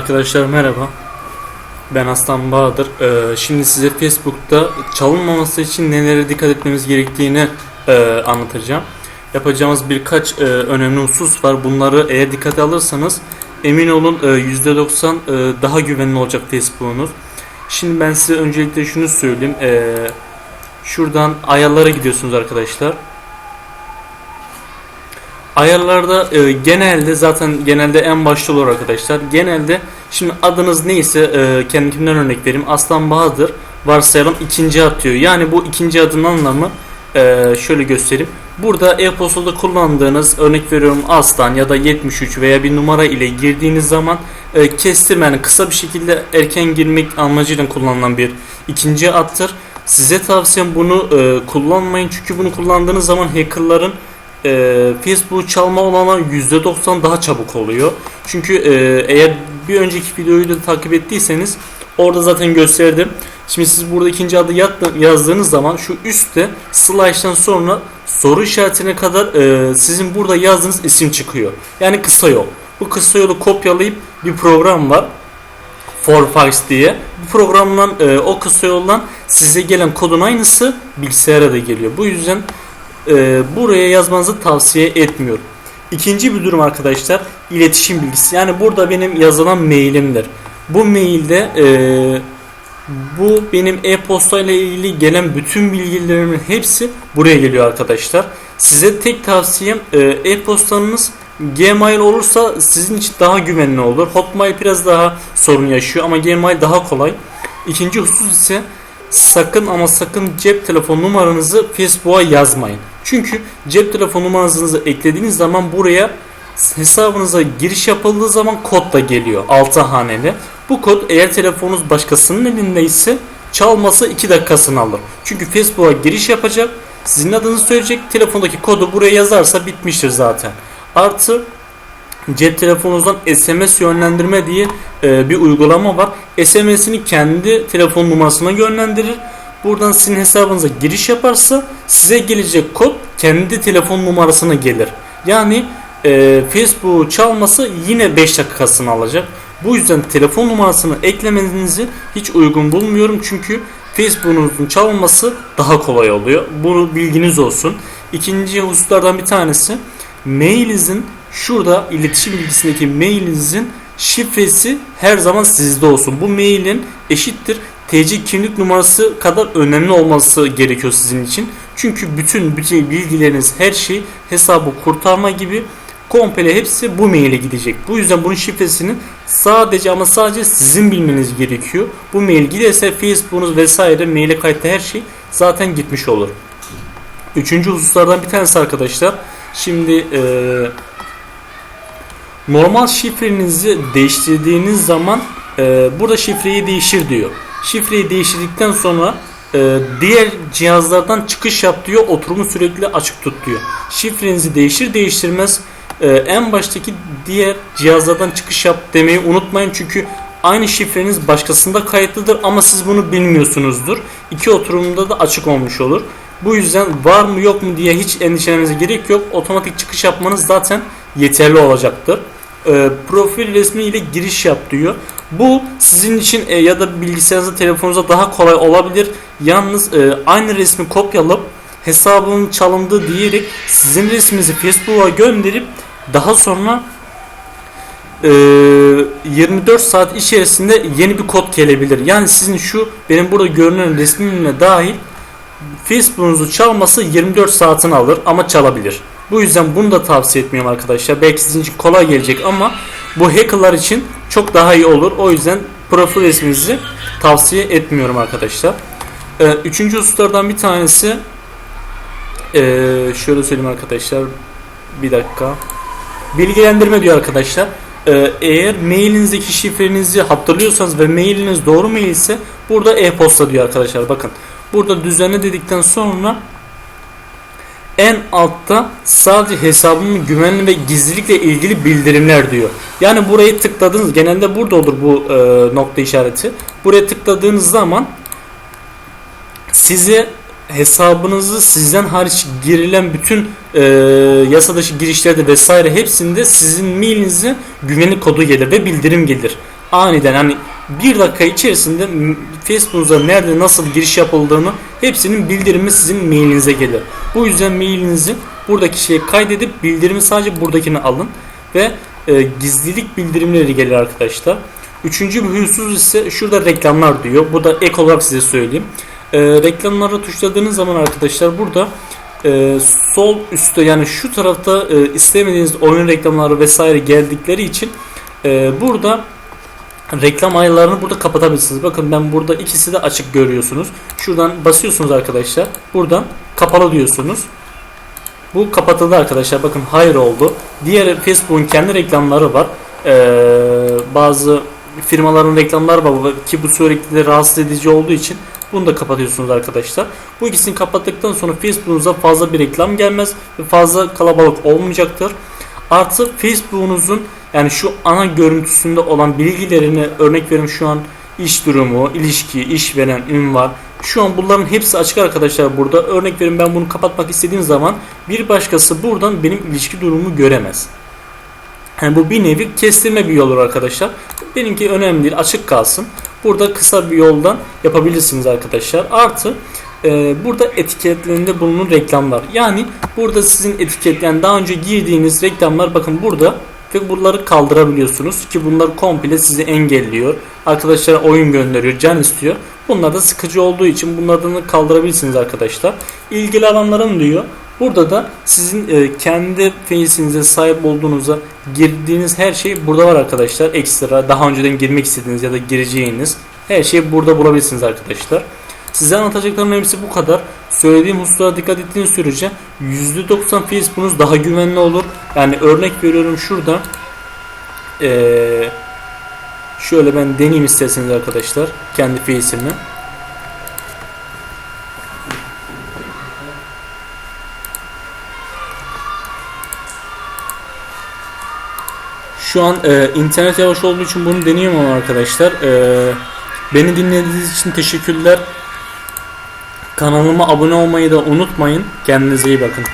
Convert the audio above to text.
Arkadaşlar merhaba. Ben Aslan Bahadır. Ee, şimdi size Facebook'ta çalınmaması için nelere dikkat etmemiz gerektiğini e, anlatacağım. Yapacağımız birkaç e, önemli husus var. Bunları eğer dikkate alırsanız emin olun e, %90 e, daha güvenli olacak Facebook'unuz. Şimdi ben size öncelikle şunu söyleyeyim. E, şuradan ayarlara gidiyorsunuz arkadaşlar. Ayarlarda e, genelde zaten genelde en başta olur arkadaşlar. Genelde şimdi adınız neyse e, kendimden örnek vereyim. Aslan Bahadır varsayalım ikinci ad diyor. Yani bu ikinci adın anlamı e, şöyle göstereyim. Burada e-postada kullandığınız örnek veriyorum Aslan ya da 73 veya bir numara ile girdiğiniz zaman e, kestirme yani kısa bir şekilde erken girmek amacıyla kullanılan bir ikinci addır. Size tavsiyem bunu e, kullanmayın çünkü bunu kullandığınız zaman hackerların e, Facebook çalma olana %90 daha çabuk oluyor. Çünkü e, eğer bir önceki videoyu da takip ettiyseniz orada zaten gösterdim. Şimdi siz burada ikinci adı yazdığınız zaman şu üstte slash'tan sonra soru işaretine kadar e, sizin burada yazdığınız isim çıkıyor. Yani kısa yol. Bu kısa yolu kopyalayıp bir program var. Forfax diye. Bu programdan e, o kısa yoldan size gelen kodun aynısı bilgisayara da geliyor. Bu yüzden e, buraya yazmanızı tavsiye etmiyorum. İkinci bir durum arkadaşlar iletişim bilgisi. Yani burada benim yazılan mailimdir. Bu mailde e, bu benim e-posta ile ilgili gelen bütün bilgilerimin hepsi buraya geliyor arkadaşlar. Size tek tavsiyem e, e-postanız Gmail olursa sizin için daha güvenli olur. Hotmail biraz daha sorun yaşıyor ama Gmail daha kolay. İkinci husus ise sakın ama sakın cep telefon numaranızı Facebook'a yazmayın. Çünkü cep telefon numaranızı eklediğiniz zaman buraya hesabınıza giriş yapıldığı zaman kod da geliyor 6 haneli. Bu kod eğer telefonunuz başkasının elindeyse çalması 2 dakikasını alır. Çünkü Facebook'a giriş yapacak, sizin adınızı söyleyecek, telefondaki kodu buraya yazarsa bitmiştir zaten. Artı cep telefonunuzdan SMS yönlendirme diye e, bir uygulama var. SMS'ini kendi telefon numarasına yönlendirir. Buradan sizin hesabınıza giriş yaparsa size gelecek kod kendi telefon numarasına gelir. Yani e, Facebook çalması yine 5 dakikasını alacak. Bu yüzden telefon numarasını eklemenizi hiç uygun bulmuyorum. Çünkü Facebook'unuzun çalınması daha kolay oluyor. Bunu bilginiz olsun. İkinci hususlardan bir tanesi mailinizin şurada iletişim bilgisindeki mailinizin şifresi her zaman sizde olsun. Bu mailin eşittir TC kimlik numarası kadar önemli olması gerekiyor sizin için. Çünkü bütün bütün bilgileriniz her şey hesabı kurtarma gibi komple hepsi bu maile gidecek. Bu yüzden bunun şifresini sadece ama sadece sizin bilmeniz gerekiyor. Bu mail giderse Facebook'unuz vesaire maile kayıtlı her şey zaten gitmiş olur. Üçüncü hususlardan bir tanesi arkadaşlar. Şimdi eee normal şifrenizi değiştirdiğiniz zaman e, burada şifreyi değiştir diyor. Şifreyi değiştirdikten sonra e, diğer cihazlardan çıkış yap diyor. Oturumu sürekli açık tut diyor. Şifrenizi değiştir değiştirmez e, en baştaki diğer cihazlardan çıkış yap demeyi unutmayın. Çünkü aynı şifreniz başkasında kayıtlıdır ama siz bunu bilmiyorsunuzdur. İki oturumda da açık olmuş olur. Bu yüzden var mı yok mu diye hiç endişelenmenize gerek yok. Otomatik çıkış yapmanız zaten yeterli olacaktır. E, profil resmi ile giriş yap diyor. Bu sizin için e, ya da bilgisayarınıza, telefonunuza daha kolay olabilir. Yalnız e, aynı resmi kopyalayıp hesabının çalındı diyerek sizin resminizi Facebook'a gönderip daha sonra e, 24 saat içerisinde yeni bir kod gelebilir. Yani sizin şu benim burada görünen resmimle dahil Facebook'unuzu çalması 24 saatini alır ama çalabilir. Bu yüzden bunu da tavsiye etmiyorum arkadaşlar. Belki sizin için kolay gelecek ama bu hackerlar için çok daha iyi olur. O yüzden profil resminizi tavsiye etmiyorum arkadaşlar. Ee, üçüncü hususlardan bir tanesi ee, şöyle söyleyeyim arkadaşlar. Bir dakika. Bilgilendirme diyor arkadaşlar. Ee, eğer mailinizdeki şifrenizi hatırlıyorsanız ve mailiniz doğru mail ise burada e-posta diyor arkadaşlar. Bakın. Burada düzenle dedikten sonra en altta sadece hesabımın güvenli ve gizlilikle ilgili bildirimler diyor. Yani burayı tıkladığınız genelde burada olur bu e, nokta işareti. Buraya tıkladığınız zaman size hesabınızı sizden hariç girilen bütün e, yasa dışı girişlerde vesaire hepsinde sizin mailinize güvenlik kodu gelir ve bildirim gelir. aniden hani bir dakika içerisinde Facebook'unuza nerede nasıl giriş yapıldığını hepsinin bildirimi sizin mailinize gelir. Bu yüzden mailinizi buradaki şeye kaydedip bildirimi sadece buradakini alın ve e, gizlilik bildirimleri gelir arkadaşlar. Üçüncü bir husus ise şurada reklamlar diyor. Bu da ek olarak size söyleyeyim. E, reklamlara tuşladığınız zaman arkadaşlar burada e, sol üstte yani şu tarafta e, istemediğiniz oyun reklamları vesaire geldikleri için e, burada reklam ayarlarını burada kapatabilirsiniz. Bakın ben burada ikisi de açık görüyorsunuz. Şuradan basıyorsunuz arkadaşlar. Buradan kapalı diyorsunuz. Bu kapatıldı arkadaşlar. Bakın hayır oldu. Diğer Facebook'un kendi reklamları var. Ee, bazı firmaların reklamları var ki bu sürekli de rahatsız edici olduğu için bunu da kapatıyorsunuz arkadaşlar. Bu ikisini kapattıktan sonra Facebook'unuza fazla bir reklam gelmez ve fazla kalabalık olmayacaktır. Artı Facebook'unuzun yani şu ana görüntüsünde olan bilgilerini örnek veriyorum şu an iş durumu, ilişki, işveren, ünvan. Şu an bunların hepsi açık arkadaşlar burada. Örnek veriyorum ben bunu kapatmak istediğim zaman bir başkası buradan benim ilişki durumumu göremez. Yani bu bir nevi kestirme bir yol arkadaşlar. Benimki önemli değil açık kalsın. Burada kısa bir yoldan yapabilirsiniz arkadaşlar. Artı e, burada etiketlerinde bulunan reklamlar. Yani burada sizin etiket yani daha önce girdiğiniz reklamlar bakın burada ve bunları kaldırabiliyorsunuz ki bunlar komple sizi engelliyor. Arkadaşlara oyun gönderiyor, can istiyor. Bunlar da sıkıcı olduğu için bunlardan da kaldırabilirsiniz arkadaşlar. İlgili alanların diyor. Burada da sizin e, kendi face'inize sahip olduğunuza girdiğiniz her şey burada var arkadaşlar. Ekstra daha önceden girmek istediğiniz ya da gireceğiniz her şeyi burada bulabilirsiniz arkadaşlar. Size anlatacaklarım hepsi bu kadar. Söylediğim hususlara dikkat ettiğiniz sürece %90 Facebook'unuz daha güvenli olur. Yani örnek veriyorum şurada. Ee, şöyle ben deneyeyim isterseniz arkadaşlar. Kendi face'imi. Şu an e, internet yavaş olduğu için bunu deniyorum ama arkadaşlar. E, beni dinlediğiniz için teşekkürler. Kanalıma abone olmayı da unutmayın. Kendinize iyi bakın.